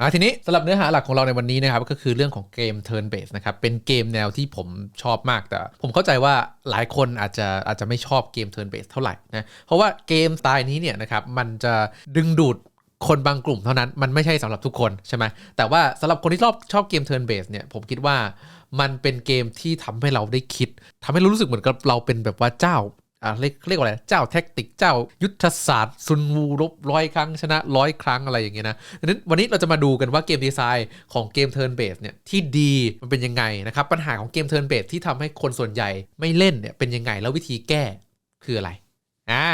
อะทีนี้สำหรับเนื้อหาหลักของเราในวันนี้นะครับก็คือเรื่องของเกม turn based นะครับเป็นเกมแนวที่ผมชอบมากแต่ ผมเข้าใจว่าหลายคนอาจจะอาจจะไม่ชอบเกม turn based เท่าไหร่นะเพราะว่าเกมสไตล์นี้เนี่ยนะครับมันจะดึงดูดคนบางกลุ่มเท่านั้นมันไม่ใช่สำหรับทุกคนใช่ไหมแต่ว่าสำหรับคนที่ชอบชอบเกม turn based เนี่ยผมคิดว่ามันเป็นเกมที่ทำให้เราได้คิดทำให้เรารู้สึกเหมือนกับเราเป็นแบบว่าเจ้า อ่าเรียกเรียกว่าอะไรเจ้าแท็กติกเจ้ายุทธศาสตร์ซุนวูรบร้อยครั้งชนะร้อยครั้งอะไรอย่างเงี้ยนะดังนั้นวันนี้เราจะมาดูกันว่าเกมดีไซน์ของเกมเทิร์นเบสเนี่ยที่ดีมันเป็นยังไงนะครับปัญหาของเกมเทิร์นเบสที่ทำให้คนส่วนใหญ่ไม่เล่นเนี่ยเป็นยังไงแล้ววิธีแก้คืออะไรอ่า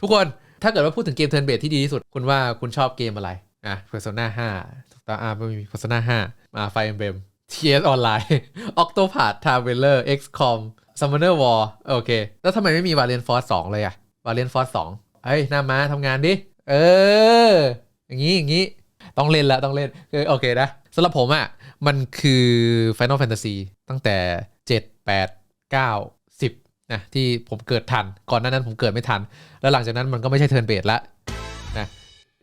ทุกคนถ้าเกิดว่าพูดถึงเกมเทิร์นเบสที่ดีที่สุด คุณว่าคุณชอบเกมอะไรอะ Persona 5ถูกต้องอ่าไม่มี Persona 5มาไฟเอ็มเบม TS ออนไลน์ Octopath Traveler XCOM Summoner War โอเค แล้วทำไมไม่มี Valiant Force 2เลยอะ Valiant Force 2เฮ้ยหน้ามาทำงานดิ เออ อย่างนี้อย่างนี้ ต้องเล่นละต้องเล่นเออโอเคนะสำหรับผมอะมันคือ Final Fantasy ตั้งแต่ 7 8 9 10นะที่ผมเกิดทัน ก่อนหน้านั้นผมเกิดไม่ทัน แล้วหลังจากนั้นมันก็ไม่ใช่เทิร์นเบสละนะ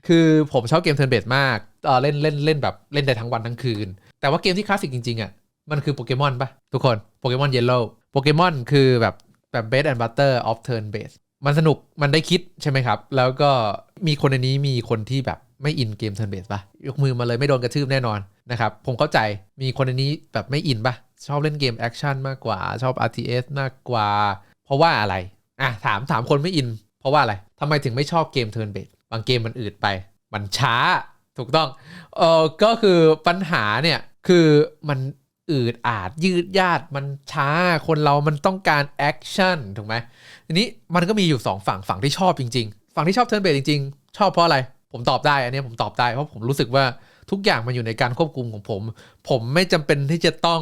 คือผมชอบเกมเทิร์นเบสมากเออเล่นเล่นเล่นแบบเล่นได้ทั้งวันทั้งคืน แต่ว่าเกมที่คลาสสิกจริงๆอะมันคือโปเกมอนปะทุกคนโปเกมอนเยลโล่ โปเกมอนคือแบบแบบ b e d and butter of turn base มันสนุกมันได้คิดใช่ไหมครับ แล้วก็มีคนในนี้มีคนที่แบบไม่อินเกม turn base ปะยกมือมาเลยไม่โดนกระทืบแน่นอนนะครับ ผมเข้าใจมีคนในนี้แบบไม่อินปะชอบเล่นเกมแอคชั่นมากกว่าชอบ RTS มากกว่า เพราะว่าอะไร อะ ถามถามคนไม่อิน เพราะว่าอะไรทำไมถึงไม่ชอบเกม turn base บางเกมมันอืดไป มันช้าถูกต้องเออก็คือปัญหาเนี่ยคือมัน อืดอาดยืดยาดมันช้าคนเรามันต้องการแอคชั่นถูกไหมทีนี้มันก็มีอยู่ 2 ฝั่งฝั่งที่ชอบจริง ๆ ฝั่งที่ชอบเทิร์นเบสจริง ๆ ชอบเพราะอะไร ผมตอบได้ อันนี้ผมตอบได้เพราะผมรู้สึกว่าทุกอย่างมันอยู่ในการควบคุมของผม ผมไม่จำเป็นที่จะต้อง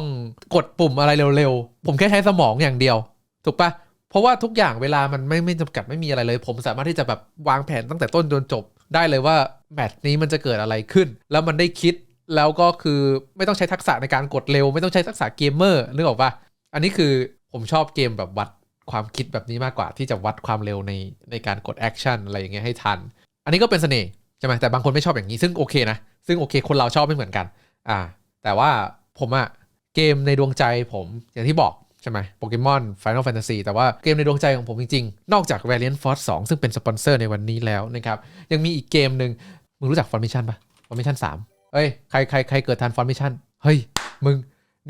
กดปุ่มอะไรเร็วๆ ผมแค่ใช้สมองอย่างเดียว ถูกปะเพราะว่าทุกอย่างเวลามันไม่ไม่จำกัดไม่มีอะไรเลย ผมสามารถที่จะแบบวางแผนตั้งแต่ต้นจนจบได้เลยว่าแมตช์นี้มันจะเกิดอะไรขึ้น แล้วมันได้คิด แล้วก็คือไม่ต้องใช้ทักษะในการกดเร็ว ไม่ต้องใช้ทักษะเกมเมอร์นึกออกปะอันนี้คือผมชอบเกมแบบวัดความคิดแบบนี้มากกว่าที่จะวัดความเร็วในในการกดแอคชั่นอะไรอย่างเงี้ยให้ทัน อันนี้ก็เป็นเสน่ห์ใช่ไหมแต่บางคนไม่ชอบอย่างนี้ซึ่งโอเคนะ ซึ่งโอเค คนเราชอบไม่เหมือนกัน อ่า แต่ว่าผมอะเกมในดวงใจผมอย่างที่บอกใช่ไหมโปเกมอน Final Fantasy แต่ว่าเกมในดวงใจของผมจริง ๆ นอกจาก Valiant Force 2 ซึ่งเป็นสปอนเซอร์ในวันนี้แล้วนะครับ ยังมีอีกเกมหนึ่งมึงรู้จัก Formation ปะ Formation 3 เฮ้ยใครใครใครเกิดทัน Formation เฮ้ยมึง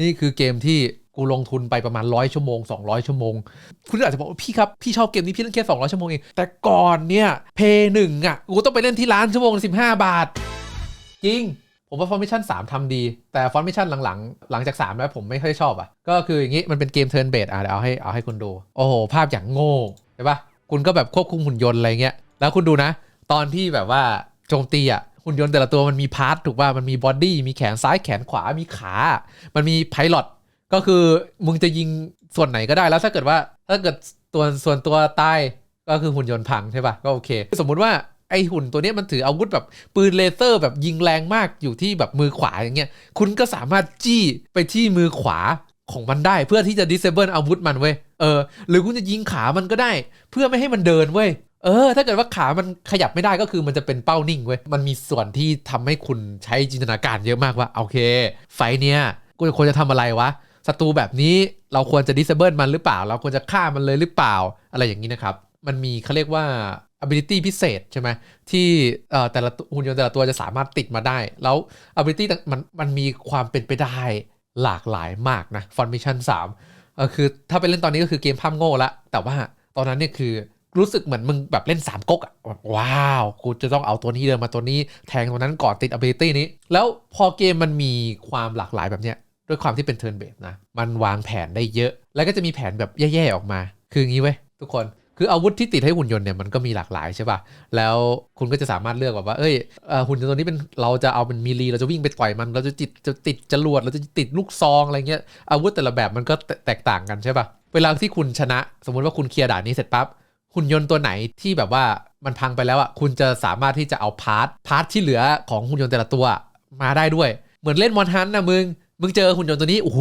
นี่คือเกมที่กูลงทุนไปประมาณ100ชั่วโมง 200 ชั่วโมง คุณอาจจะบอกว่าพี่ครับ พี่ชอบเกมนี้พี่เล่นแค่200 ชั่วโมงเอง แต่ก่อนเนี่ยเพย์หนึ่งอะกูต้องไปเล่นที่ร้านชั่วโมงละ15บาท จริง ผมว่าฟอร์มิชั่น3ทำดี แต่ฟอร์มิชั่นหลังๆ หลังจาก 3 แล้วผมไม่ค่อยชอบอะ ก็คืออย่างนี้มันเป็นเกมเทิร์นเบสอะเดี๋ยวเอาให้เอาให้คุณดู โอ้โห ภาพอย่างโง่ใช่ปะคุณก็แบบควบคุมหุ่นยนต์อะไรเงี้ยแล้วคุณดูนะ ตอนที่แบบว่าโจมตีอะ หุ่นยนต์แต่ละตัวมันมีพาร์ทถูกป่ะมันมีบอดี้มีแขนซ้ายแขนขวามีขา มันมีไพลอตก็คือมึงจะยิงส่วนไหนก็ได้แล้วถ้าเกิดว่าถ้าเกิดตัวส่วนตัวตายก็คือหุ่นยนต์พังใช่ป่ะก็โอเค สมมุติว่าไอหุ่นตัวนี้มันถืออาวุธแบบปืนเลเซอร์แบบยิงแรงมากอยู่ที่แบบมือขวาอย่างเงี้ยคุณก็สามารถจี้ไปที่มือขวาของมันได้เพื่อที่จะ disable อาวุธมันเว้ยเออหรือคุณจะยิงขามันก็ได้ เพื่อไม่ให้มันเดินเว้ย เออ ถ้าเกิดว่าขามันขยับไม่ได้ก็คือมันจะเป็นเป้านิ่งเว้ย มันมีส่วนที่ทำให้คุณใช้จินตนาการเยอะมากว่า โอเค ไฟเนี้ยกูควรจะทำอะไรวะ ศัตรูแบบนี้เราควรจะ disable มันหรือเปล่า เราควรจะฆ่ามันเลยหรือเปล่า อะไรอย่างนี้นะครับ มันมีเขาเรียกว่า ability พิเศษใช่ไหมที่เอ่อแต่ละหุ่นยนต์แต่ละตัวจะสามารถติดมาได้ แล้ว ability มันมันมีความเป็นไปได้หลากหลายมากนะ Formation 3เออคือถ้าไปเล่นตอนนี้ก็คือเกมภาพโง่ละแต่ว่าตอนนั้นเนี่ยคือ รู้สึกเหมือนมึงแบบเล่น3ก๊กอะแบบว้าวกูจะต้องเอาตัวนี้เดินมาตัวนี้แทงตัวนั้นก่อนติด ability นี้ แล้วพอเกมมันมีความหลากหลายแบบเนี้ยด้วยความที่เป็น turn based นะ มันวางแผนได้เยอะ แล้วก็จะมีแผนแบบแย่ๆออกมา คืออย่างนี้เว้ยทุกคนคืออาวุธที่ติดให้หุ่นยนต์เนี่ยมันก็มีหลากหลายใช่ป่ะ แล้วคุณก็จะสามารถเลือกแบบว่า เอ้ยอหุ่นยนต์ตัวนี้เป็นเราจะเอาเป็นมีลีเราจะวิ่งไปต่อยมัน เราจะจิตจะติดจรวดเราจะติดลูกซองอะไรเงี้ยอาวุธแต่ละแบบมันก็แตแตกต่างกันใช่ป่ะ เวลาที่คุณชนะ สมมุติว่าคุณเคลียร์ด่านนี้เสร็จปั๊บ หุ่นยนต์ตัวไหนที่แบบว่ามันพังไปแล้วอะคุณจะสามารถที่จะเอาพาร์ทพาร์ทที่เหลือของหุ่นยนต์แต่ละตัวมาได้ด้วย เหมือนเล่นมอนฮันนะมึงมึงเจอหุ่นยนต์ตัวนี้โอ้โห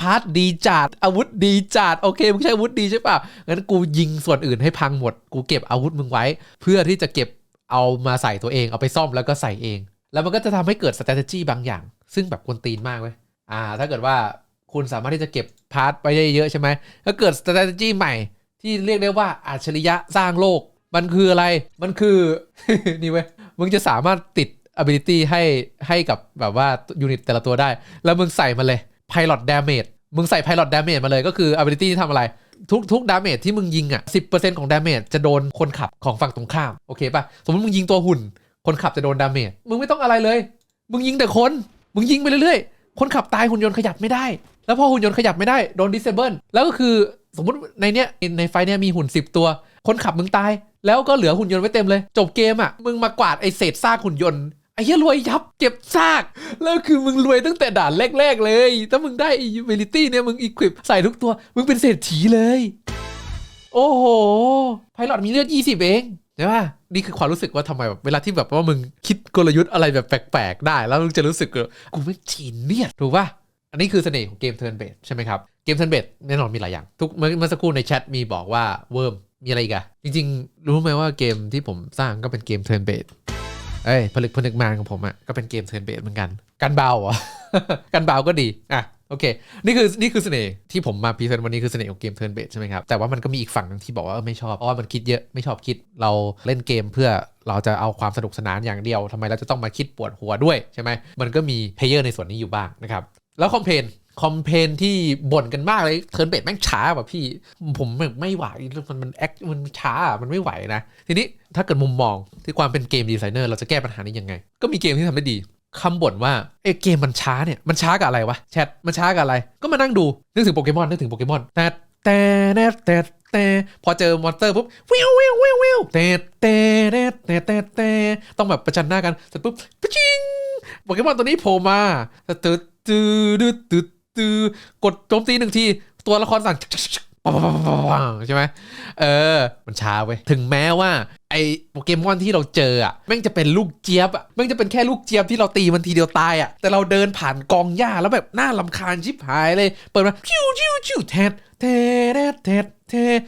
พาร์ทดีจัดอาวุธดีจัดโอเคมึงใช้อาวุธดีใช่ป่ะงั้นกูยิงส่วนอื่นให้พังหมด กูเก็บอาวุธมึงไว้ เพื่อที่จะเก็บเอามาใส่ตัวเองเอาไปซ่อมแล้วก็ใส่เอง แล้วมันก็จะทำให้เกิด strategy บางอย่าง ซึ่งแบบกวนตีนมากเว้ยอ่า ถ้าเกิดว่าคุณสามารถที่จะเก็บพาร์ทไปได้เยอะใช่ไหมก็เกิด strategy ใหม่ ที่เรียกได้ว่าอัจฉริยะสร้างโลก มันคืออะไร มันคือ นี่เว้ย มึงจะสามารถติด ability ให้ให้กับแบบว่ายูนิตแต่ละตัวได้ แล้วมึงใส่มาเลย pilot damage มึงใส่ pilot damage มาเลยก็คือ ability ที่ทำอะไร ทุกทุกดาเมจที่มึงยิงอะ10%ของดาเมจจะโดนคนขับของฝั่งตรงข้าม โอเคป่ะ สมมติมึงยิงตัวหุ่น คนขับจะโดนดาเมจ มึงไม่ต้องอะไรเลย มึงยิงแต่คน มึงยิงไปเรื่อยๆ คนขับตายหุ่นยนต์ขยับไม่ได้ แล้วพอหุ่นยนต์ขยับไม่ได้โดน disable แล้วก็คือ สมมติในเนี้ยในไฟเนี้ยมีหุ่น10ตัว คนขับมึงตาย แล้วก็เหลือหุ่นยนต์ไว้เต็มเลย จบเกมอะ มึงมากวาดไอเศษซากหุ่นยนต์ไอ้เหี้ยรวยยับเก็บซาก แล้วคือมึงรวยตั้งแต่ด่านแรก ๆ เลย ถ้ามึงได้ ability เนี่ย มึง equip ใส่ทุกตัว มึงเป็นเศรษฐีเลย โอ้โห ไพลอตมีเลือด 20 เองใช่ป่ะนี่คือความรู้สึกว่าทำไมแบบเวลาที่แบบว่ามึงคิดกลยุทธ์อะไรแบบแปลกๆได้ แล้วมึงจะรู้สึกว่ากูไม่จีนเนี่ยถูกป่ะอันนี้คือเสน่ห์ของเกม Turn Based ใช่ไหมครับ เกม Turn Based แน่นอนมีหลายอย่าง ทุกเมื่อสักครู่ในแชทมีบอกว่าเวิร์มมีอะไรอีกอะจริง ๆ รู้ไหมว่าเกมที่ผมสร้างก็เป็นเกม Turn Based เอ้ยผลึกผนึกมานของผมอะก็เป็นเกม Turn Based เหมือนกัน กันเบาอะกันเบาก็ดีอะโอเค นี่คือนี่คือเสน่ห์ที่ผมมาพรีเซนต์วันนี้คือเสน่ห์ของเกม Turn Based ใช่ไหมครับ แต่ว่ามันก็มีอีกฝั่งนึงที่บอกว่าออไม่ชอบเพราะมันคิดเยอะไม่ชอบคิดเราเล่นเกมเพื่อเราจะเอาความสนุกสนานอย่างเดียวทำไมเราจะต้องมาคิดปวดหัวด้วยใช่ไหมมันก็มีเพลเยอร์ในส่วนนี้อยู่บ้างนะครับ แล้วคอมเพน คอมเพนที่บ่นกันมากเลยเทิร์นเบดแม่งช้าแบบพี่ ผมไม่ไหวมันมันแอคมันช้ามันไม่ไหวนะ ทีนี้ถ้าเกิดมุมมองที่ความเป็นเกมดีไซเนอร์เราจะแก้ปัญหานี้ยังไง ก็มีเกมที่ทำได้ดีคำบ่นว่าเอยเกมมันช้าเนี่ยมันช้ากับอะไรวะแชทมันช้ากับอะไร ก็มานั่งดูนึกถึงโปเกมอนนึกถึงโปเกมอนแต่แต่แต่แต่แต่พอเจอมอนสเตอร์ปุ๊บวิววิววิววิวแต่แต่แต่แต่แต่ต้องแบบประจันหน้ากันเสร็จปุ๊บปะชิงโปเกมอนตัวนี้โผล่มาตึ๊ดตึ๊ดตึ๊ด ตือกดโจมตีหนึ่งที ตัวละครสั่งใช่ไหมเออ มันช้าเว้ย ถึงแม้ว่า ไอโปเกมอนที่เราเจออะแม่งจะเป็นลูกเจี๊ยบอะแม่งจะเป็นแค่ลูกเจี๊ยบที่เราตีมันทีเดียวตายอะแต่เราเดินผ่านกองหญ้าแล้วแบบหน่าลำคาญชิบหายเลย เปิดมาชิวชิวชิวแทดแทดแทดแทด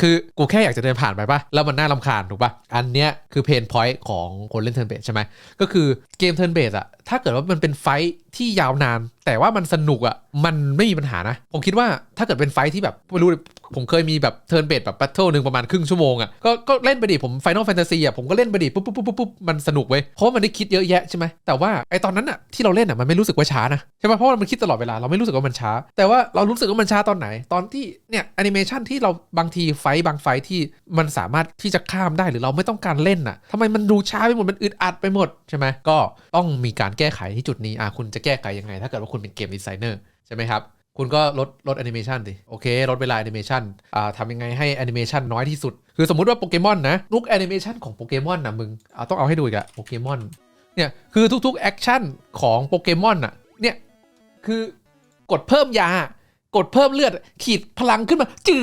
คือกูแค่อยากจะเดินผ่านไปปะแล้วมันน่าลำคาญถูกปะอันเนี้ยคือเพนพอยต์ของคนเล่นเทิร์นเบสใช่ไหมก็คือเกมเทิร์นเบสอะถ้าเกิดว่ามันเป็นไฟท์ที่ยาวนาน แต่ว่ามันสนุกอะมันไม่มีปัญหานะ ผมคิดว่าถ้าเกิดเป็นไฟท์ที่แบบไม่รู้ ผมเคยมีแบบเทิร์นเบสแบบแบทเทิลหนึ่งประมาณครึ่งชั่วโมงอะก็ก็เล่นไปดิผมไฟนอลแฟนตาซีอะผมก็เล่นไปดิปุ๊บปุ๊บปุ๊บปุ๊บมันสนุกเว้ยเพราะมันได้คิดเยอะแยะใช่ไหมแต่ว่าไอตอนนั้นอะที่เราเล่นอะมันไม่รู้สึกว่าช้านะใช่ไหมเพราะว่ามันคิดตลอดเวลาเราไม่รู้สึกว่ามันช้า แต่ว่าเรารู้สึกว่ามันช้าตอนไหน ตอนที่เนี่ยแอนิเมชันที่เราบางทีไฟบางไฟที่มันสามารถที่จะข้ามได้หรือเราไม่ต้องการเล่นน่ะทำไมมันดูช้าไปหมดมันอึดอัดไปหมดใช่ไหมก็ต้องมีการแก้ไขที่จุดนี้อะคุณจะแก้ไขยังไง ถ้าเกิดว่าคุณเป็นเกมดีไซเนอร์ใช่ไหมครับ คุณก็ลดลดแอนิเมชันดิโอเค ลดเวลาแอนิเมชันอ่าทำยังไงให้แอนิเมชันน้อยที่สุด คือสมมุติว่าโปเกมอนนะลูกแอนิเมชันของโปเกมอนนะมึงอ่าต้องเอาให้ดูอีกอะโปเกมอนเนี่ย คือทุกๆแอคชั่นของโปเกมอนอะเนี่ยคือกดเพิ่มยากดเพิ่มเลือด ขีดพลังขึ้นมา จื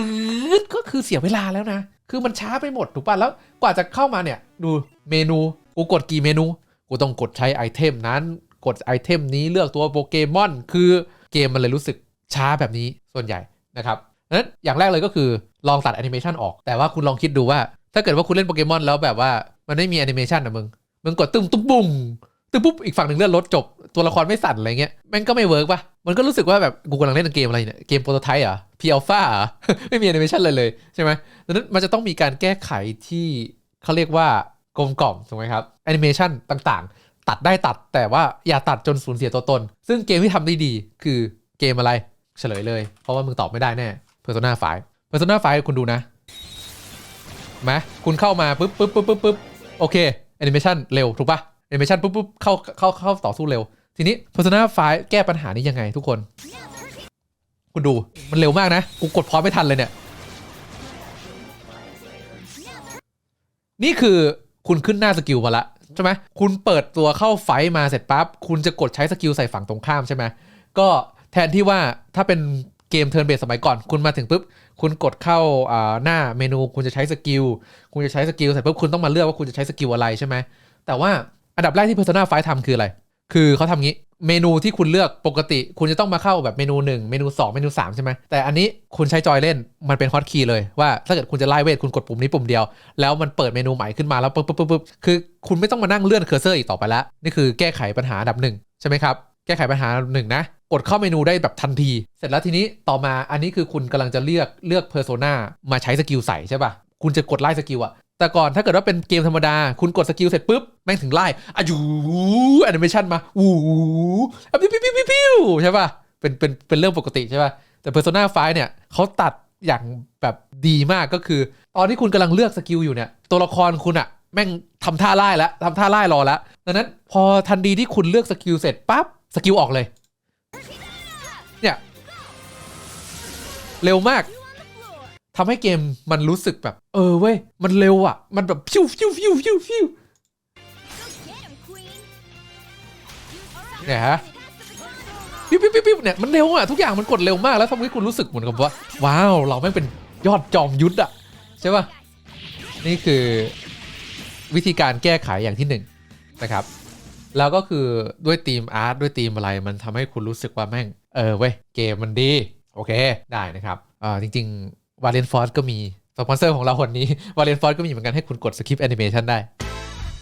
ดก็คือเสียเวลาแล้วนะ คือมันช้าไปหมดถูกป่ะแล้วกว่าจะเข้ามาเนี่ย ดูเมนูกูกดกี่เมนูกูต้องกดใช้ไอเทมนั้น กดไอเทมนี้เลือกตัวโปเกมอนคือเกมมันเลยรู้สึก ช้าแบบนี้ส่วนใหญ่นะครับนั้นอย่างแรกเลยก็คือลองตัดแอนิเมชันออก แต่ว่าคุณลองคิดดูว่า ถ้าเกิดว่าคุณเล่นโปเกมอนแล้วแบบว่ามันไม่มีแอนิเมชันนะมึง มึงกดตึ้มตุ้มบุ้งตึ้มปุ๊บอีกฝั่งหนึ่งเลื่อนรถจบ ตัวละครไม่สั่นอะไรเงี้ยม่งก็ไม่เวิร์กป่ะมันก็รู้สึกว่าแบบกูกำลังเล่นเกมอะไรเนี่ยเกมโปรโตไทป์เหรอพีอัลฟาเหรอไม่มีแอนิเมชันเลยเลยใช่ไหมดังนั้นมันจะต้องมีการแก้ไขที่เขาเรียกว่ากลมกล่อมถูกไหมครับแอนิเมชันต่างๆ ตัดได้ตัดแต่ว่าอย่าตัดจนสูญเสียตัวตน ซึ่งเกมที่ทำได้ดีคือเกมอะไร เฉลยเลย เพราะว่ามึงตอบไม่ได้แน่ Persona 5 Persona 5 คุณดูนะไหมคุณเข้ามาปุ๊บปุ๊บปุ๊บปุ๊บปุ๊บโอเคแอนิเมชันเร็วถูกปะแอนิเมชันปุ๊บปุ๊บเข้าเข้าเข้าต่อสู้เร็ว ทีนี้ Persona 5 แก้ปัญหานี้ยังไงทุกคน คุณดูมันเร็วมากนะ กูกดพร้อมไม่ทันเลยเนี่ย นี่คือคุณขึ้นหน้าสกิลมาละใช่ไหมคุณเปิดตัวเข้าไฟมาเสร็จปั๊บคุณจะกดใช้สกิลใส่ฝั่งตรงข้ามใช่ไหมก็ แทนที่ว่าถ้าเป็นเกมเทิร์นเบสสมัยก่อน คุณมาถึงปุ๊บ คุณกดเข้าหน้าเมนูคุณจะใช้สกิล คุณจะใช้สกิลเสร็จปุ๊บคุณต้องมาเลือกว่าคุณจะใช้สกิลอะไรใช่ไหม แต่ว่าอันดับแรกที่ Persona 5ทำคืออะไร คือเขาทำงี้ เมนูที่คุณเลือกปกติ คุณจะต้องมาเข้าแบบเมนู 1 เมนู 2 เมนู 3 ใช่ไหม แต่อันนี้คุณใช้จอยเล่น มันเป็นฮอตคีย์เลยว่าถ้าเกิดคุณจะไล่เวทคุณกดปุ่มนี้ปุ่มเดียว แล้วมันเปิดเมนูใหม่ขึ้นมาแล้วปุ๊บปุ๊บปุ๊บปุ๊บคือคุณไม่ต้องมานั่งเลื่อนเคอร์เซอร์อีกต่อไปแล้ว นี่คือแก้ไขปัญหาอันดับหนึ่งใช่ไหมครับ แก้ไขปัญหาอันดับหนึ่งนะ กดเข้าเมนูได้แบบทันที เสร็จแล้วทีนี้ต่อมาอันนี้คือคุณกำลังจะเลือกเลือกเพอร์โซนามาใช้สกิลใส่ใช่ป่ะ คุณจะกดไล่สกิลอะแต่ก่อนถ้าเกิดว่าเป็นเกมธรรมดา คุณกดสกิลเสร็จปุ๊บ แม่งถึงไล่อะยูแอนิเมชันมาวูอะปิ้วปิ้วปิ้วปิ้วปิ้วใช่ป่ะเป็นเป็นเป็นเรื่องปกติใช่ป่ะแต่ Persona 5เนี่ยเขาตัดอย่างแบบดีมากก็คือ ตอนที่คุณกำลังเลือกสกิลอยู่เนี่ย ตัวละครคุณอะแม่งทำท่าไล่แล้วทำท่าไล่รอแล้วดังนั้นพอทันทีที่คุณเลือกสกิลเสร็จปั๊บสกิลออกเลย เนี่ย เร็วมากทำให้เกมมันรู้สึกแบบ เออเว้ย มันเร็วอะ มันแบบฟิวฟิวฟิวฟิวฟิวเนี่ยฮะปิ๊บปิ๊บปิ๊บปิ๊บเนี่ยมันเร็วอะทุกอย่างมันกดเร็วมากแล้วทำให้คุณรู้สึกเหมือนกับว่า ว้าว เราแม่งเป็นยอดจอมยุทธอะ ใช่ป่ะ นี่คือวิธีการแก้ไขอย่างที่หนึ่งนะครับ แล้วก็คือด้วยทีมอาร์ตด้วยทีมอะไรมันทำให้คุณรู้สึกว่าแม่ง เออเว้ยเกมมันดี โอเคได้นะครับอ่าจริงๆวาเลนฟอร์สก็มีสปอนเซอร์ของเราคนนี้วาเลนฟอร์สก็มีเหมือนกันให้คุณกดสคริปต์แอนิเมชันได้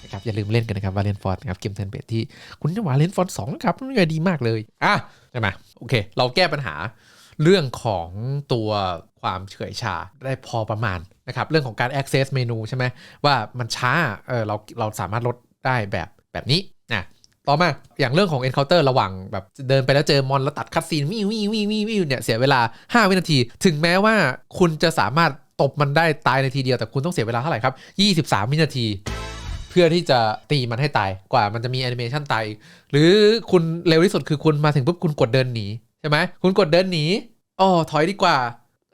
นะครับอย่าลืมเล่นกันนะครับวาเลนฟอร์สนะครับเกมเทนเบทที่คุณจะวาเลนฟอร์สสองนะครับมันดีมากเลยอะใช่ไหมโอเค เราแก้ปัญหาเรื่องของตัวความเฉื่อยชาได้พอประมาณนะครับเรื่องของการ access เมนูใช่ไหมว่ามันช้าเออเราเราสามารถลดได้แบบแบบนี้นะ ต่อมาอย่างเรื่องของ encounter ระหว่างแบบเดินไปแล้วเจอมอนแล้วตัดคัดซีนวิววิววิววิววิวเนี่ยเสียเวลา 5 วินาที ถึงแม้ว่าคุณจะสามารถตบมันได้ตายในทีเดียวแต่คุณต้องเสียเวลาเท่าไหร่ครับ 23 วินาที เพื่อที่จะตีมันให้ตายกว่ามันจะมีแอนิเมชันตายอีก หรือคุณเร็วที่สุดคือคุณมาถึงปุ๊บคุณกดเดินหนีใช่ไหมคุณกดเดินหนีอ๋อถอยดีกว่า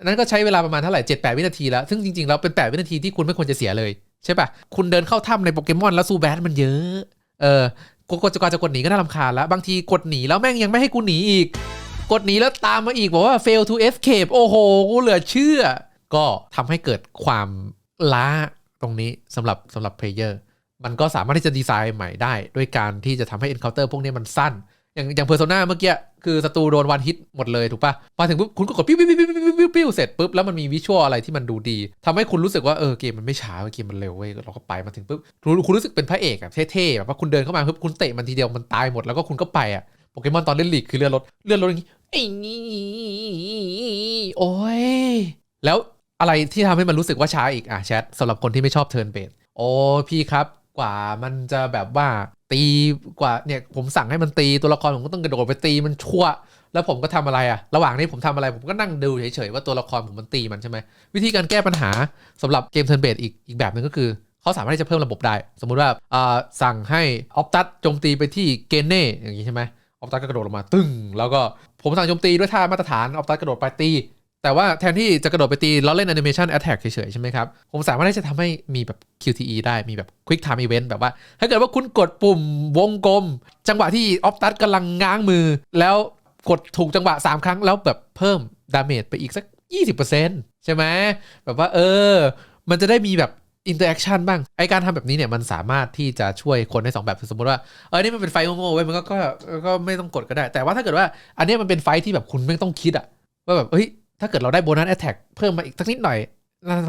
นั้นก็ใช้เวลาประมาณเท่าไหร่ 7 8 วินาทีแล้ว ซึ่งจริงๆแล้วเป็น 8 วินาทีที่คุณไม่ควรจะเสียเลย ใช่ปะคุณเดินเข้าถ้ำในโปเกมอนแล้วซูแบทมันเยอะ เออ กดจะกดจะกดหนีก็น่ารำคาญแล้ว บางทีกดหนีแล้วแม่งยังไม่ให้กูหนีอีก กดหนีแล้วตามมาอีกบอกว่า fail to escape โอ้โห กูเหลือเชื่อ ก็ทำให้เกิดความล้าตรงนี้สำหรับสำหรับเพลเยอร์มันก็สามารถที่จะดีไซน์ใหม่ได้ ด้วยการที่จะทำให้ encounter พวกนี้มันสั้น อย่างอย่างเพอร์โซนาเมื่อกี้คือศัตรูโดนวันฮิตหมดเลยถูกปะมาถึงปุ๊บคุณก็กดปิ้วปิ้วปิ้วปิ้วปิ้วปิ้วปิ้วเสร็จปุ๊บแล้วมันมีวิชวลอะไรที่มันดูดีทำให้คุณรู้สึกว่าเออเกมมันไม่ช้าเกมมันเร็วเว้ยเราก็ไปมาถึงปุ๊บคุณคุณรู้สึกเป็นพระเอกอะเท่ๆแบบว่าคุณเดินเข้ามาปุ๊บคุณเตะมันทีเดียวมันตายหมดแล้วก็คุณก็ไปอะโปเกมอนตอนเล่นลีกคือเลื่อนรถเลื่อนรถอย่างนี้ไอ้นี่โอ้ยแล้วอะไรที่ทำให้มันรู้สึกว่าช้าอีกอะแชทสำหรับคนที่ไม่ชอบเทิร์นเบสโอ้พี่ครับกว่ามันจะแบบว่า ตีกว่าเนี่ยผมสั่งให้มันตีตัวละครผมก็ต้องกระโดดไปตีมันชั่ว แล้วผมก็ทำอะไรอะระหว่างนี้ผมทำอะไรผมก็นั่งดูเฉยๆว่าตัวละครผมมันตีมันใช่ไหมวิธีการแก้ปัญหาสำหรับเกมเทิร์นเบสอีกอีกแบบหนึ่งก็คือเขาสามารถที่จะเพิ่มระบบได้ สมมุติว่าสั่งให้ออฟตัสโจมตีไปที่เกเน่อย่างนี้ใช่ไหมออฟตัสก็กระโดดลงมาตึ้งแล้วก็ผมสั่งโจมตีด้วยท่ามาตรฐานออฟตัสกระโดดไปตี แต่ว่าแทนที่จะกระโดดไปตีแล้วเล่นแอนิเมชันแอ t แทกเฉยๆ ใช่ไหมครับ ผมสามารถที่จะทำให้มีแบบ QTE ได้มีแบบ Quick Time Event แบบว่า ถ้าเกิดว่าคุณกดปุ่มวงกลม จังหวะที่ออฟตัสกำลังง้างมือ แล้วกดถูกจังหวะ 3 ครั้งแล้วแบบเพิ่มดาเมจไปอีกสัก 20%ใช่ไหมแบบว่าเออ มันจะได้มีแบบอินเตอร์แอคชั่นบ้าง ไอการทำแบบนี้เนี่ยมันสามารถที่จะช่วยคนได้สองแบบสมมติว่า เออนี่มันเป็นไฟโง่ๆเว้ยมันก็ก็ก็ไม่ต้องกดก็ได้ แต่ว่าถ้าเกิดว่า อันนี้มันเป็นไฟที่แบบคุณไม่ต้องคิดอะว่าแบบเฮ้ย ถ้าเกิดเราได้โบนัสแอตแทกเพิ่มมาอีกสักนิดหน่อย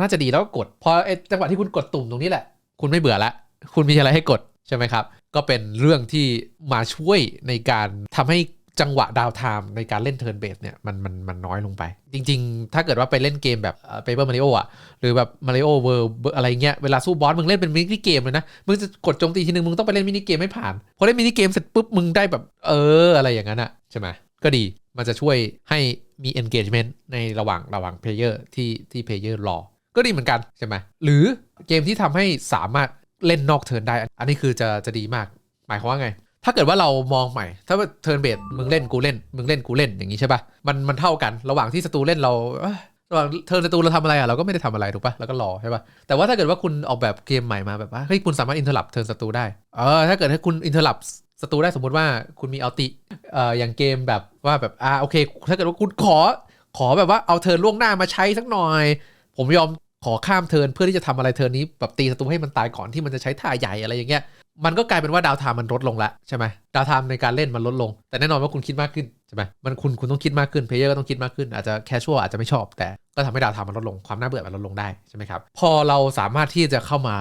น่าจะดีแล้วก็กด พอจังหวะที่คุณกดตุ่มตรงนี้แหละ คุณไม่เบื่อละ คุณมีอะไรให้กดใช่ไหมครับ ก็เป็นเรื่องที่มาช่วยในการทำให้จังหวะดาวไทม์ในการเล่นเทิร์นเบสเนี่ยมันมันมันน้อยลงไป จริง ๆ ถ้าเกิดว่าไปเล่นเกมแบบเปเปอร์มาริโออะ หรือแบบมาริโอเวิร์อะไรเงี้ย เวลาสู้บอส มึงเล่นเป็นมินิเกมเลยนะ มึงจะกดโจมตีทีนึง มึงต้องไปเล่นมินิเกมให้ผ่าน พอเล่นมินิเกมเสร็จปุ๊บ มึงได้แบบ เออ อะไรอย่างนั้นอะ ใช่ไหมก็ดีมันจะช่วยให้ มี engagement ในระหว่างระหว่าง player ที่ที่ player รอ ก็ดีเหมือนกันใช่ไหมหรือเกมที่ทำให้สามารถเล่นนอกเทิร์นได้ อันนี้คือจะจะดีมาก หมายความว่าไง ถ้าเกิดว่าเรามองใหม่ ถ้าเทิร์นเบสมึงเล่นกูเล่น มึงเล่นกูเล่นอย่างนี้ใช่ปะมันมันเท่ากันระหว่างที่ศัตรูเล่นเราระหว่างเทิร์นศัตรูเราทำอะไรอะเราก็ไม่ได้ทำอะไรถูกปะแล้วก็รอใช่ปะแต่ว่าถ้าเกิดว่าคุณออกแบบเกมใหม่มาแบบว่าเฮ้ยคุณสามารถอินเทอร์ลับเทิร์นศัตรูได้เออถ้าเกิดให้คุณอินเทอร์ลับ ศัตรูได้สมมติว่าคุณมีอัลติเอ่ออย่างเกมแบบว่าแบบอ่าโอเค ถ้าเกิดว่าคุณขอขอแบบว่าเอาเทิร์นล่วงหน้ามาใช้สักหน่อย ผมยอมขอข้ามเทิร์นเพื่อที่จะทำอะไรเทิร์นนี้แบบตีศัตรูให้มันตายก่อนที่มันจะใช้ท่าใหญ่อะไรอย่างเงี้ยมันก็กลายเป็นว่าดาวไทม์มันลดลงแล้วใช่ไหมดาวไทม์ในการเล่นมันลดลง แต่แน่นอนว่าคุณคิดมากขึ้นใช่ไหมมันคุณคุณต้องคิดมากขึ้นเพลเยอร์ก็ต้องคิดมากขึ้นอาจจะแคชชวลอาจจะไม่ชอบ แต่ก็ทำให้ดาวไทม์มันลดลงความน่าเบื่อมันลดลงได้ใช่ไหมครับพอเราสามารถที่จะเข้ามา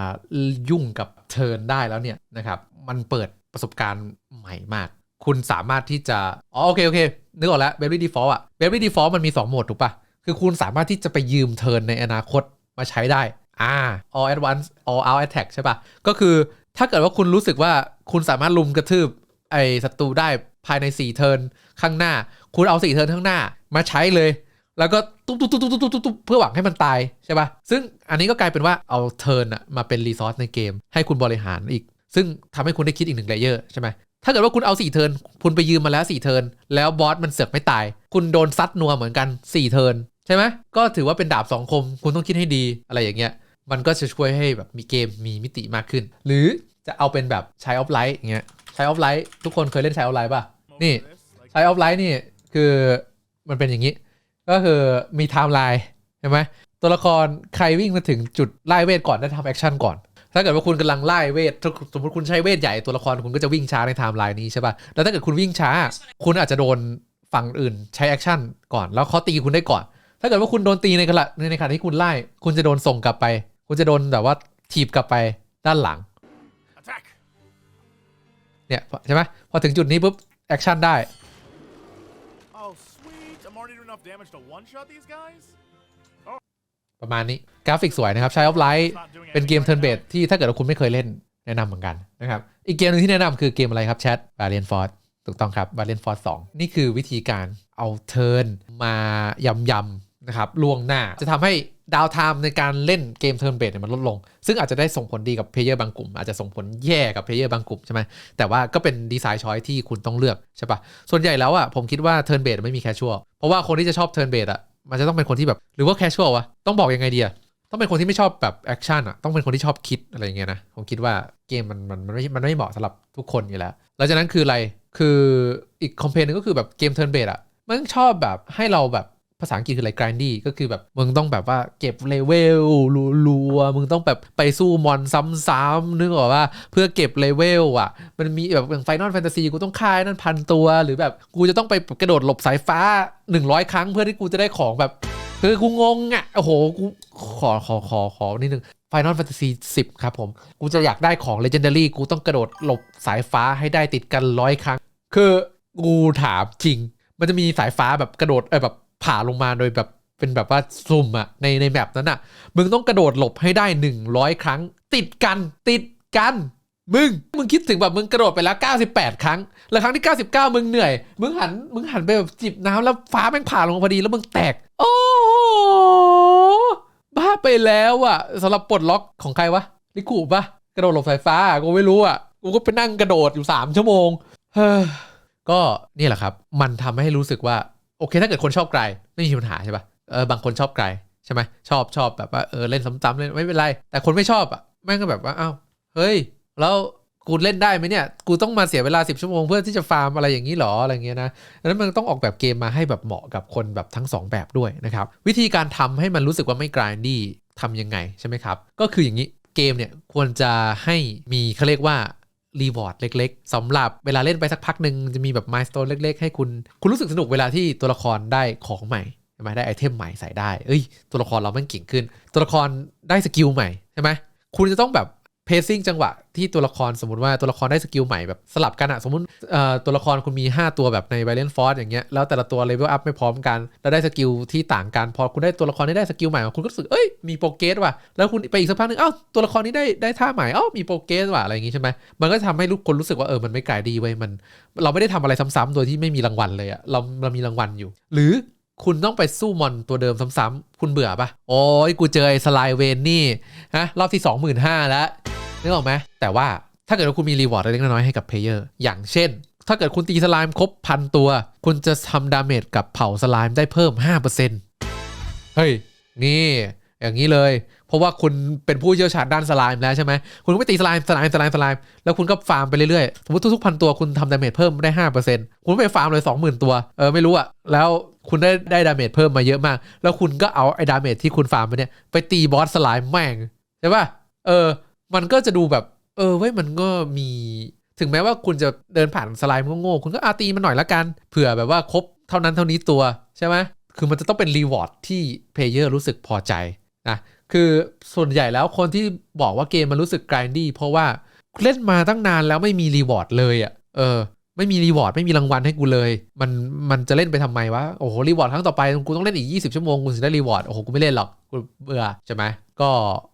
ยุ่งกับเทิร์นได้แล้วเนี่ยนะครับมันเปิด ประสบการณ์ใหม่มาก คุณสามารถที่จะ อ๋อโอเคโอเค นึกออกแล้วเบลลี่ดีฟอลต์อะเบลลี่ดีฟอลต์มันมี 2 โหมดถูกปะคือคุณสามารถที่จะไปยืมเทิร์นในอนาคตมาใช้ได้ อ่า all at once all out attack ใช่ปะก็คือถ้าเกิดว่าคุณรู้สึกว่าคุณสามารถลุมกระทืบไอ้ศัตรูได้ภายใน 4 เทิร์นข้างหน้า คุณเอา 4 เทิร์นข้างหน้ามาใช้เลย แล้วก็ตุ๊บตุ๊บตุ๊บตุ๊บตุ๊บตุ๊บเพื่อหวังให้มันตายใช่ปะซึ่งอันนี้ก็กลายเป็นว่าเอาเทิร์นอะมาเป็นรีซอสในเกม ให้คุณบริหารอีก ซึ่งทำให้คุณได้คิดอีกหนึ่งเลเยอร์ใช่ไหมถ้าเกิดว่าคุณเอา4เทิร์นคุณไปยืมมาแล้ว4เทิร์นแล้วบอสมันเสือกไม่ตาย คุณโดนซัดนัวเหมือนกัน4เทิร์นใช่ไหมก็ถือว่าเป็นดาบสองคม คุณต้องคิดให้ดีอะไรอย่างเงี้ยมันก็จะช่วยให้แบบมีเกมมีมิติมากขึ้น หรือจะเอาเป็นแบบใช้ออฟไลท์อย่างเงี้ยใช้ออฟไลท์ทุกคนเคยเล่นใช้ออฟไลท์ป่ะนี่ใช้ออฟไลท์นี่คือมันเป็นอย่างนี้ ก็คือมีไทม์ไลน์ใช่ไหมตัวละครใครวิ่งมาถึงจุดไล่เวทก่อนได้ทำแอคชั่นก่อน ถ้าเกิดว่าคุณกำลังไล่เวทถ้าสมมติคุณใช้เวทใหญ่ตัวละครคุณก็จะวิ่งช้าในไทม์ไลน์นี้ใช่ป่ะแล้วถ้าเกิดคุณวิ่งช้า คุณอาจจะโดนฝั่งอื่นใช้แอคชั่นก่อนแล้วเขาตีคุณได้ก่อน ถ้าเกิดว่าคุณโดนตีในขณะในขณะที่คุณไล่คุณจะโดนส่งกลับไป คุณจะโดนแบบว่าถีบกลับไปด้านหลัง Attack! เนี่ยใช่ไหมพอถึงจุดนี้ปุ๊บแอคชั่นได้ Oh, sweet. I'm already doing enough damage to one-shot these guys? ประมาณนี้กราฟิกสวยนะครับ ใช้ออฟไลท์ It's not doing เป็นเกมเทิร์นเบสที่ถ้าเกิดคุณไม่เคยเล่นแนะนำเหมือนกันนะครับ อีกเกมหนึงที่แนะนำคือเกมอะไรครับแชท Valiant Force ถูกต้องครับ Valiant Force 2นี่คือวิธีการเอาเทิร์นมายำยำๆนะครับล่วงหน้าจะทำให้ดาวไทม์ในการเล่นเกมเทิร์นเบสเนี่ยมันลดลง ซึ่งอาจจะได้ส่งผลดีกับเพลเยอร์บางกลุ่ม อาจจะส่งผลแย่กับเพลเยอร์บางกลุ่มใช่ไหมแต่ว่าก็เป็นดีไซน์ช้อยที่คุณต้องเลือกใช่ปะส่วนใหญ่แล้วอะผมคิดว่าเทิร์นเบสไม่มีแคชชวเพราะว่าคนที่จะชอบเทิร์นเบสอะมันจะต้องเป็นคนที่แบบ หรือว่าแคชชววะต้องบอกยังไงดีอะ ต้องเป็นคนที่ไม่ชอบแบบแอคชั่นอะต้องเป็นคนที่ชอบคิดอะไรเงี้ยนะผมคิดว่าเกมมันมันมันไม่มันไม่เหมาะสำหรับทุกคนอยู่แล้วหลังจากนั้นคืออะไรคืออีกคอมเพลนนึงก็คือแบบเกมเทิร์นเบสอะมันชอบแบบให้เราแบบภาษาอังกฤษคืออะไร grindy ก็คือแบบมึงต้องแบบว่าเก็บเลเวลรัวๆมึงต้องแบบไปสู้มอนซ้ำๆนึกออกว่าเพื่อเก็บเลเวลอะ มันมีแบบอย่างไฟนอลแฟนตาซีกูต้องค่านั่นพันตัว หรือแบบกูจะต้องไปกระโดดหลบสายฟ้า 100 ครั้งเพื่อที่กูจะได้ของแบบ คือกูงงอะโอ้โหกูขอขอขอขอนิดนึง Final Fantasy 10 ครับผม กูจะอยากได้ของ Legendary กูต้องกระโดดหลบสายฟ้าให้ได้ติดกันร้อยครั้ง คือกูถามจริง มันจะมีสายฟ้าแบบกระโดดเออแบบผ่าลงมาโดยแบบเป็นแบบว่าซุ่มอะในในแมปนั้นอะมึงต้องกระโดดหลบให้ได้ 100 ครั้ง ติดกันติดกัน มึง มึงคิดถึงแบบมึงกระโดดไปแล้ว 98 ครั้ง แล้วครั้งที่ 99 มึงเหนื่อย มึงหันมึงหันไปแบบจิบน้ำแล้วฟ้าแม่งผ่าลงมาพอดีแล้วมึงแตก โอ้ บ้าไปแล้วอะสำหรับปลดล็อกของใครวะลิกูปะกระโดดหลบสายฟ้ากูไม่รู้อะกูก็ไปนั่งกระโดดอยู่ 3 ชั่วโมงเฮ้อก็นี่แหละครับ มันทำให้รู้สึกว่า โอเค ถ้าเกิดคนชอบไกลไม่มีปัญหาใช่ปะเออบางคนชอบไกลใช่ไหมชอบชอบแบบว่าเออเล่นซ้ำๆเล่นไม่เป็นไร แต่คนไม่ชอบอะแม่งก็แบบว่าอ้าวเฮ้ย แล้ว กูเล่นได้ไหมเนี่ย กูต้องมาเสียเวลา 10 ชั่วโมงเพื่อที่จะฟาร์มอะไรอย่างนี้หรออะไรเงี้ยนะดังนั้นมันต้องออกแบบเกมมาให้แบบเหมาะกับคนแบบทั้ง 2 แบบด้วยนะครับ วิธีการทำให้มันรู้สึกว่าไม่กรายดี้ทำยังไงใช่ไหมครับ ก็คืออย่างนี้เกมเนี่ยควรจะให้มีเขาเรียกว่ารีวอร์ดเล็กๆสำหรับเวลาเล่นไปสักพักหนึ่งจะมีแบบมายสเตนเล็ก ๆ ให้คุณ คุณรู้สึกสนุกเวลาที่ตัวละครได้ของใหม่ใช่ไหมได้ไอเทมใหม่ใส่ได้ เอ้ย ตัวละครเราแม่งเก่งขึ้น ตัวละครได้สกิลใหม่ใช่ไหมคุณจะต้องแบบ เพซซิ่งจังหวะที่ตัวละครสมมติว่าตัวละครได้สกิลใหม่แบบสลับกันอะสมมติตัวละครคุณมี 5 ตัวแบบใน v i o l e n t Force อย่างเงี้ยแล้วแต่ละตัวเลเวลอัพไม่พร้อมกัน แล้วได้สกิลที่ต่างกัน พอคุณได้ตัวละครที่ได้สกิลใหม่คุณก็รู้สึกเอ้ยมีโปรเกรสว่ะแล้วคุณไปอีกสักพักหนึงเอ้าตัวละครนี้ได้ได้ท่าใหม่เอ้ามีโปรเกรสว่ะอะไรอย่างงี้ใช่ไหมมันก็ทำให้ลูกคนรู้สึกว่าเออมันไม่ไกลดีเว้ยมัน เราไม่ได้ทำอะไรซ้ำๆโดยที่ไม่มีรางวัลเลยอะเราเรามีรางวัลอยู่ หรือ คุณต้องไปสู้มอนตัวเดิมซ้ำๆคุณเบื่อปะโอ้ยกูเจอไอ้สไลเวนนี่ฮะรอบที่ 25,000แล้วนึกออกไหมแต่ว่าถ้าเกิดว่าคุณมีรีวอร์ดเล็กๆน้อยๆให้กับเพลเยอร์อย่างเช่น ถ้าเกิดคุณตีสไลม์ครบพันตัว คุณจะทำดาเมจกับเผาสไลม์ได้เพิ่ม 5%เฮ้ย นี่ อย่างนี้เลย เพราะว่าคุณเป็นผู้เชี่ยวชาญด้านสไลม์แล้วใช่ไหม คุณก็ไปตีสไลม์สไลม์สไลม์สไลม์แล้วคุณก็ฟาร์มไปเรื่อยๆ สมมติทุกๆพันตัวคุณทำดาเมจเพิ่มได้ห้าเปอร์เซ็นต์คุณไปฟาร์มเลยสองหมื่นตัว เออไม่รู้อะแล้ว คุณได้ได้ดาเมจเพิ่มมาเยอะมาก แล้วคุณก็เอาไอ้ดาเมจที่คุณฟาร์มไปเนี่ยไปตีบอสสไลม์แม่งใช่ป่ะเออ มันก็จะดูแบบ เออเว้ยมันก็มี ถึงแม้ว่าคุณจะเดินผ่านสไลม์โง่ๆคุณก็อาตีมันหน่อยละกันเผื่อแบบว่าครบเท่านั้นเท่านี้ตัวใช่ไหมคือมันจะต้องเป็นรีวอร์ดที่เพลเยอร์รู้สึกพอใจนะคือส่วนใหญ่แล้วคนที่บอกว่าเกมมันรู้สึก grindy เพราะว่าเล่นมาตั้งนานแล้วไม่มีรีวอร์ดเลยอะ่ะเออ ไม่มีรีวอร์ดไม่มีรางวัลให้กูเลย มันมันจะเล่นไปทำไมวะโอ้โหรีวอร์ดครั้งต่อไปกูต้องเล่นอีก 20 ชั่วโมงกูถึงได้รีวอร์ดโอ้โหกูไม่เล่นหรอกกูเบื่อใช่ไหมก็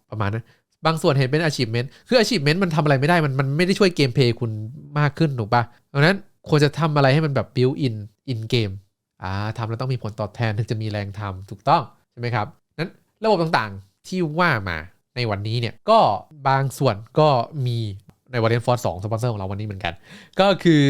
ประมาณนั้นบางส่วนเห็นเป็น achievement คือ achievement มันทำอะไรไม่ได้มันมันไม่ได้ช่วยเกมเพลย์คุณมากขึ้นถูกปะดังนั้นควรจะทำอะไรให้มันแบบ build in in game อ่าทำแล้วต้องมีผลตอบแทนถึงจะมีแรงทำถูกต้องใช่ไหมครับนั้นระบบต่างๆที่ว่ามาในวันนี้เนี่ยก็บางส่วนก็มี ในว a เ e นฟอร์ดสองสปอนเซอร์ของเราวันนี้เหมือนกัน ก็คือ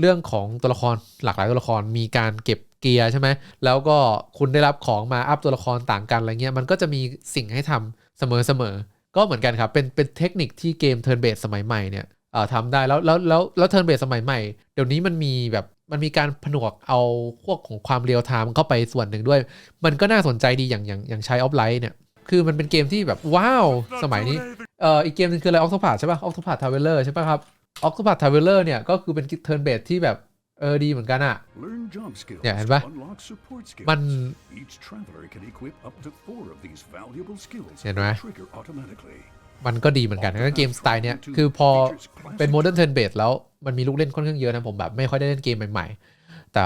เรื่องของตัวละครหลากหลายตัวละครมีการเก็บเกียร์ใช่ไหมแล้วก็คุณได้รับของมาอัพตัวละครต่างกันอะไรเงี้ยมันก็จะมีสิ่งให้ทำเสมอๆก็เหมือนกันครับ เป็นเป็นเทคนิคที่เกมเทิร์นเบสสมัยใหม่เนี่ยเอ่อทำได้แล้วแล้วแล้วแล้วเทิร์นเบสสมัยใหม่ เดี๋ยวนี้มันมีแบบมันมีการผนวกเอาพวกของความเรียลไทม์เข้าไปส่วนหนึ่งด้วย มันก็น่าสนใจดีอย่างอย่างอย่างใช้ออฟไลท์เนี่ย คือมันเป็นเกมที่แบบว้าว สมัยนี้ เอ่ออีกเกมหนึงคืออะไรออกโตพาใช่ป่ะออกโตพาทาวเวลเลอร์ใช่ป่ะครับออกโตพาทาวเวลเลอร์เนี่ยก็คือเป็นเทิร์นเบสที่แบบเออดีเหมือนกันอะ Learn job skills. Yeah, ห็นปะ Unlock support skills. มัน Each traveler can equip up to four of these valuable skills. เห็นไหม that Trigger automatically. มันก็ดีเหมือนกันแล้วเกมสไตล์เนี้ยคือพอเป็นโมเดิร์นเทิร์นเบสแล้วมันมีลูกเล่นค่อนข้างเยอะนะผมแบบไม่ค่อยได้เล่นเกมใหม่ๆ แต่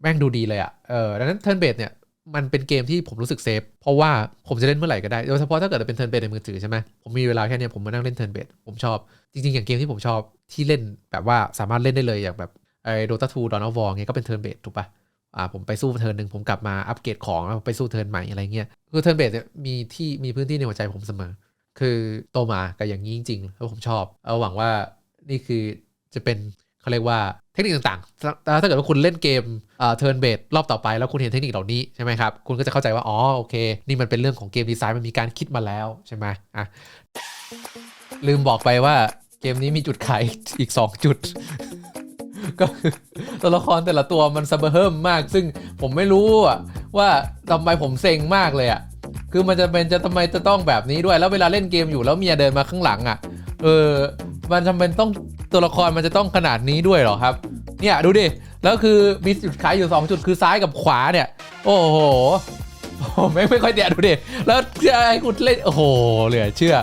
แม่งดูดีเลยอะเออดังนั้นเทิร์นเบสเนี่ย มันเป็นเกมที่ผมรู้สึกเซฟ เพราะว่าผมจะเล่นเมื่อไหร่ก็ได้ โดยเฉพาะถ้าเกิดเป็นเทิร์นเบสในมือถือใช่ไหมผมมีเวลาแค่นี้ผมมานั่งเล่นเทิร์นเบสผมชอบ จริงๆ อย่างเกมที่ผมชอบที่เล่นแบบว่าสามารถเล่นได้เลยอย่างแบบไอ้โดตาทูดอนอฟวอร์เงี้ยก็เป็นเทิร์นเบสถูกปะอ่าผมไปสู้เทิร์นหนึ่งผมกลับมาอัปเกรดของแล้วไปสู้เทิร์นใหม่อะไรเงี้ยคือเทิร์นเบสมีที่มีพื้นที่ในหัวใจผมเสมอ คือโตมากับอย่างนี้จริงๆแล้วผมชอบเอาหวังว่านี่คือจะเป็น เขาเรียกว่าเทคนิคต่างๆ ถ้าเกิดว่าคุณเล่นเกมเอ่อเทิร์นเบสรอบต่อไป แล้วคุณเห็นเทคนิคเหล่านี้ใช่ไหมครับ คุณก็จะเข้าใจว่า อ๋อ โอเค นี่มันเป็นเรื่องของเกมดีไซน์ มันมีการคิดมาแล้วใช่ไหมอะ ลืมบอกไปว่าเกมนี้มีจุดขายอีก 2 จุด ก็คือตัวละครแต่ละตัวมันซับเฮิมมาก ซึ่งผมไม่รู้ว่าทำไมผมเซ็งมากเลยอะ คือมันจะเป็นจะทำไมจะต้องแบบนี้ด้วย แล้วเวลาเล่นเกมอยู่แล้วเมียเดินมาข้างหลังอะ เออ มันจำเป็นต้อง ตัวละครมันจะต้องขนาดนี้ด้วยเหรอครับ เนี่ยดูดิ แล้วคือมีจุดขายอยู่ 2 จุดคือซ้ายกับขวาเนี่ย โอ้โหโอ้ไม่ไม่ค่อยเดียดูดิ แล้วจะให้คุณเล่น โอ้โห เหลือเชื่อ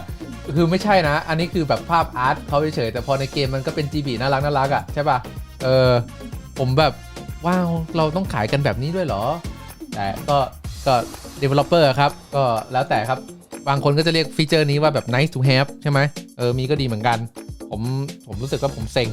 คือไม่ใช่นะ อันนี้คือแบบภาพอาร์ตเขาเฉยแต่พอในเกมมันก็เป็นจีบีน่ารักน่ารักอะใช่ป่ะ เออ ผมแบบว้าวเราต้องขายกันแบบนี้ด้วยเหรอ แต่ก็ก็ developer ครับ ก็แล้วแต่ครับ บางคนก็จะเรียกฟีเจอร์นี้ว่าแบบ nice to have ใช่ไหมเออ มีก็ดีเหมือนกัน ผมผมรู้สึกว่าผมเซ็ง